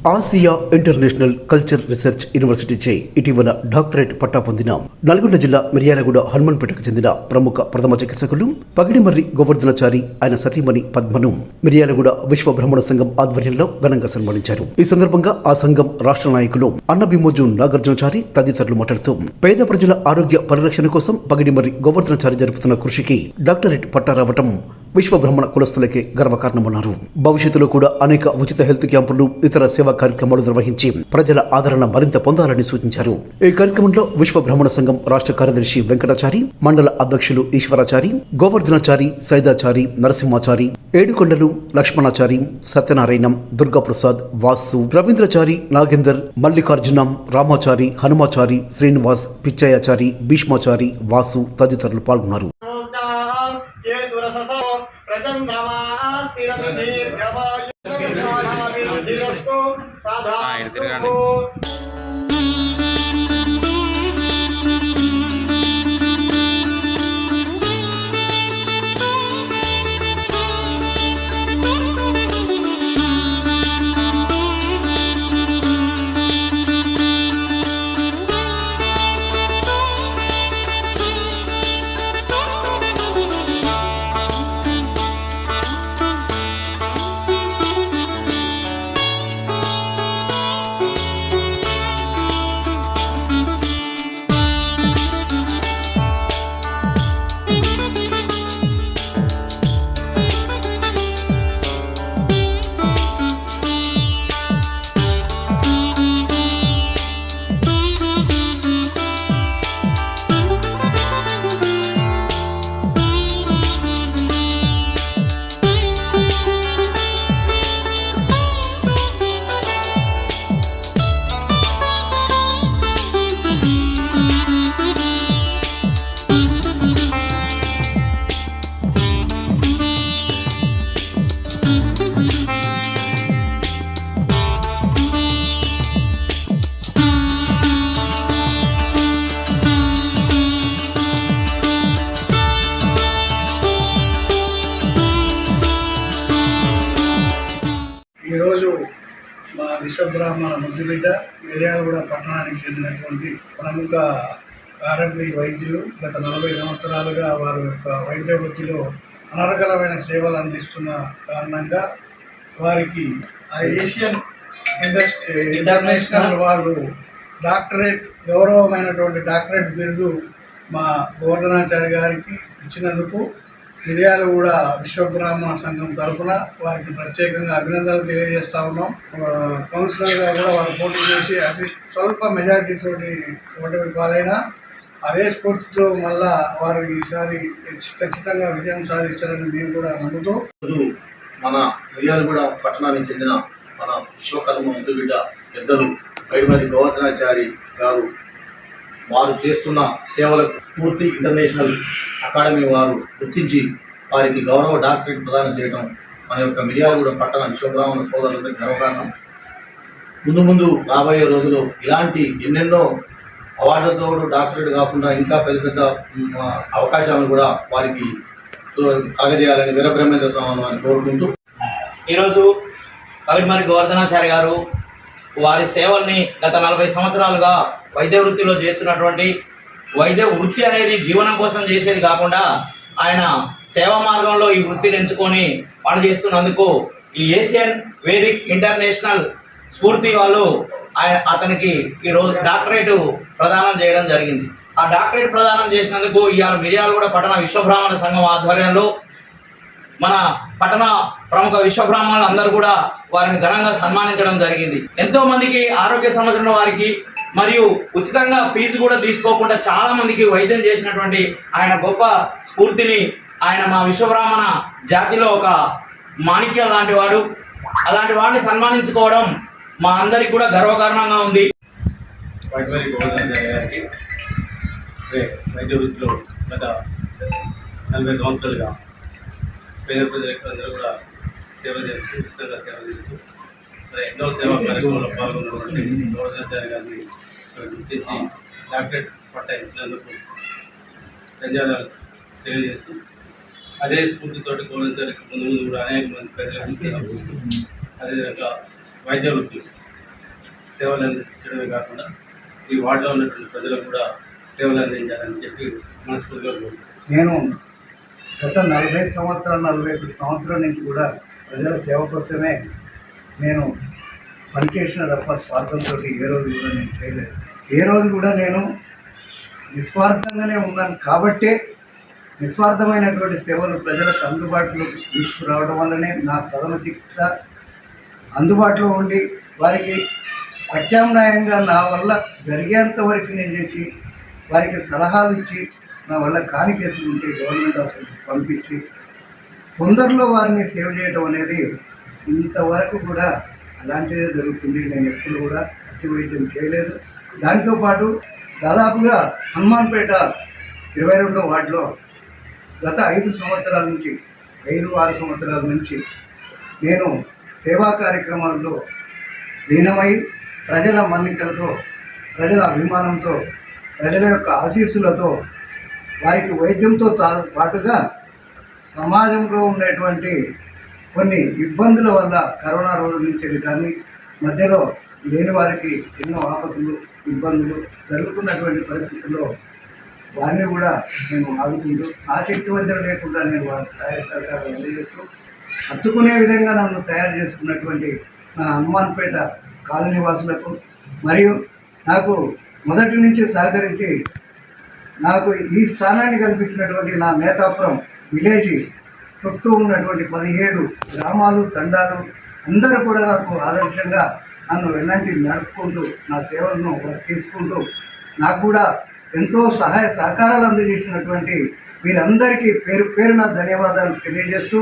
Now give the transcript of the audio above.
Asia international culture research యూనివర్సిటీచే ఇటీవల doctorate పట్టా పొందిన నల్గొండ జిల్లా మిర్యాలగూడ హనుమాన్పేటకు చెందిన ప్రముఖ ప్రథమ చికిత్సకులు పగిడిమర్రి గోవర్ధనాచారి ఆయన సతీమణి పద్మను మిర్యాలగూడ విశ్వ బ్రహ్మణ సంఘం ఆధ్వర్యంలో ఘనంగా సన్మానించారు. ఈ సందర్భంగా ఆ సంఘం రాష్ట్ర నాయకులు అన్నబిమోజు నాగార్జునచారి తదితరులు మాట్లాడుతూ పేద ప్రజల ఆరోగ్య పరిరక్షణ కోసం పగిడిమర్రి గోవర్ధనాచారి జరుపుతున్న కృషికి డాక్టరేట్ పట్టా రావటం విశ్వబ్రహ్మణ కులస్తులకే గర్వకారణమన్నారు. భవిష్యత్తులో కూడా అనేక ఉచిత హెల్త్ క్యాంపులు ఇతర సేవా కార్యక్రమాలు నిర్వహించి ప్రజల ఆదరణ మరింత పొందాలని సూచించారు. ఈ కార్యక్రమంలో విశ్వ బ్రహ్మణ సంఘం రాష్ట్ర కార్యదర్శి వెంకటాచారి మండల అధ్యక్షులు ఈశ్వరాచారి గోవర్ధనాచారి సైదాచారి నరసింహాచారి ఏడుకొండలు లక్ష్మణాచారి సత్యనారాయణం దుర్గాప్రసాద్ వాసు రవీంద్రచారి నాగేందర్ మల్లికార్జునం రామాచారి హనుమాచారి శ్రీనివాస్ పిచ్చయ్యాచారి భీష్మాచారి వాసు తదితరులు పాల్గొన్నారు. दीर्घवायु साधा విశ్వబ్రాహ్మణ ముద్దుబిడ్డ మిర్యాలగూడ పట్టణానికి చెందినటువంటి ప్రముఖ ఆరోగ్య వైద్యులు గత నలభై సంవత్సరాలుగా వారి యొక్క వైద్య వృత్తిలో అనర్గలమైన సేవలు అందిస్తున్న కారణంగా వారికి ఆ ఏషియన్ ఇండస్ట్రీ ఇంటర్నేషనల్ వారు డాక్టరేట్ గౌరవమైనటువంటి డాక్టరేట్ బిరుదు మా గోవర్ధనాచారి గారికి ఇచ్చినందుకు మిర్యాలగూడ విశ్వబ్రాహ్మణ సంఘం తరఫున వారికి ప్రత్యేకంగా అభినందనలు తెలియజేస్తా ఉన్నాం. కౌన్సిలర్ కౌన్సిలర్గా కూడా వారు పోటీ చేసి అతి స్వల్ప మెజార్టీతో ఓటమి పాలైనా అదే స్ఫూర్తితో మళ్ళా వారు ఈసారి ఖచ్చితంగా విజయం సాధిస్తారని మేము కూడా నమ్ముతూ ఈరోజు మన మిర్యాలగూడ పట్టణానికి చెందిన మన విశ్వకర్మ ముందు బిడ్డ పెద్దలు పైడిమరి గోవర్ధనాచారి గారు వారు చేస్తున్న సేవలకు స్ఫూర్తి ఇంటర్నేషనల్ అకాడమీ వారు గుర్తించి వారికి గౌరవ డాక్టరేట్ ప్రదానం చేయడం మన యొక్క మిర్యాలగూడ పట్టణ విశ్వబ్రాహ్మణ సోదరులకు గర్వకారణం. ముందు ముందు రాబోయే రోజుల్లో ఇలాంటి ఎన్నెన్నో అవార్డులతో డాక్టరేట్ కాకుండా ఇంకా పెద్ద పెద్ద అవకాశాలను కూడా వారికి కలగజేయాలని వీరబ్రహ్మేంద్ర స్వామి అని కోరుకుంటూ ఈరోజు కవిమరి గోవర్ధనాచారి గారు వారి సేవల్ని గత నలభై సంవత్సరాలుగా వైద్య వృత్తిలో చేస్తున్నటువంటి వైద్య వృత్తి అనేది జీవనం కోసం చేసేది కాకుండా ఆయన సేవా మార్గంలో ఈ వృత్తిని ఎంచుకొని పనిచేస్తున్నందుకు ఈ ఏషియన్ వేదిక్ ఇంటర్నేషనల్ స్ఫూర్తి వాళ్ళు ఆయన అతనికి ఈరోజు డాక్టరేట్ ప్రదానం చేయడం జరిగింది. ఆ డాక్టరేట్ ప్రదానం చేసినందుకు ఇవాళ మిర్యాలగూడ పట్టణ విశ్వబ్రాహ్మణ సంఘం ఆధ్వర్యంలో మన పట్టణ ప్రముఖ విశ్వబ్రాహ్మణులు అందరూ కూడా వారిని ఘనంగా సన్మానించడం జరిగింది. ఎంతో మందికి ఆరోగ్య సమస్యలు వారికి మరియు ఉచితంగా ఫీజు కూడా తీసుకోకుండా చాలా మందికి వైద్యం చేసినటువంటి ఆయన గొప్ప స్ఫూర్తిని ఆయన మా విశ్వబ్రాహ్మణ జాతిలో ఒక మాణిక్యం లాంటి వాడు. అలాంటి వాడిని సన్మానించుకోవడం మా అందరికి కూడా గర్వకారణంగా ఉంది. వైద్య వృత్తిలో గత నలభై సంవత్సరాలుగా పేద ప్రజలకు అందరూ కూడా సేవ చేస్తూ ఉచితంగా సేవ చేస్తూ మరి ఎన్నో సేవా కార్యక్రమంలో పాల్గొన్నటువంటి గౌరవాచార్య గారిని గుర్తించి డాక్టరేట్ పట్టా ఇచ్చినందుకు ధన్యవాదాలు తెలియజేస్తూ అదే స్ఫూర్తితోటి గోవర్ధనాచారికి ముందు ముందు కూడా అనేక మంది ప్రజలకు సేవ చేస్తూ అదేవిధంగా వైద్య వృత్తి సేవలు అందించడమే కాకుండా ఈ వార్డులో ఉన్నటువంటి ప్రజలకు కూడా సేవలు అందించాలని చెప్పి మనస్ఫూర్తిగా కోరుకుంటున్నాను. నేను గత నలభై సంవత్సరాలు నలభై ఐదు సంవత్సరాల నుంచి కూడా ప్రజల సేవ కోసమే నేను పనిచేసిన తప్ప స్వార్థంతో ఏ రోజు కూడా నేను చేయలేదు. ఏ రోజు కూడా నేను నిస్వార్థంగానే ఉన్నాను. కాబట్టే నిస్వార్థమైనటువంటి సేవలు ప్రజలకు అందుబాటులోకి తీసుకురావడం వల్లనే నా ప్రథమ చికిత్స అందుబాటులో ఉండి వారికి ప్రత్యామ్నాయంగా నా వల్ల జరిగేంత వరకు నేను చేసి వారికి సలహాలు ఇచ్చి నా వల్ల కాని కేసులు ఉంటే గవర్నమెంట్ హాస్పిటల్కి పంపించి తొందరలో వారిని సేవ్ చేయడం అనేది ఇంతవరకు కూడా అలాంటిదే జరుగుతుంది. నేను ఎప్పుడు కూడా అతి వైద్యం చేయలేదు. దానితో పాటు దాదాపుగా హనుమాన్పేట ఇరవై రెండో వార్డులో గత ఐదు సంవత్సరాల నుంచి ఐదు ఆరు సంవత్సరాల నుంచి నేను సేవా కార్యక్రమాల్లో లీనమై ప్రజల మన్నికలతో ప్రజల అభిమానంతో ప్రజల యొక్క ఆశీస్సులతో వారికి వైద్యంతో తా- పాటుగా సమాజంలో ఉండేటువంటి కొన్ని ఇబ్బందుల వల్ల కరోనా రోజుల నుంచి కానీ మధ్యలో లేని వారికి ఎన్నో ఆపదలు ఇబ్బందులు జరుగుతున్నటువంటి పరిస్థితుల్లో వారిని కూడా నేను ఆదుకుంటూ ఆసక్తివంతులు లేకుండా నేను వారి సహాయ సహకారాలు అందజేస్తూ హత్తుకునే విధంగా నన్ను తయారు చేసుకున్నటువంటి నా హనుమాన్పేట కాలనీ వాసులకు మరియు నాకు మొదటి నుంచి సహకరించి నాకు ఈ స్థానాన్ని కల్పించినటువంటి నా నేతాపురం విలేజ్ చుట్టూ ఉన్నటువంటి పదిహేడు గ్రామాలు తండాలు అందరూ కూడా నాకు ఆదర్శంగా నన్ను వెన్నంటి నడుపుకుంటూ నా సేవలను తీసుకుంటూ నాకు కూడా ఎంతో సహాయ సహకారాలు అందజేసినటువంటి వీరందరికీ పేరు పేరున ధన్యవాదాలు తెలియజేస్తూ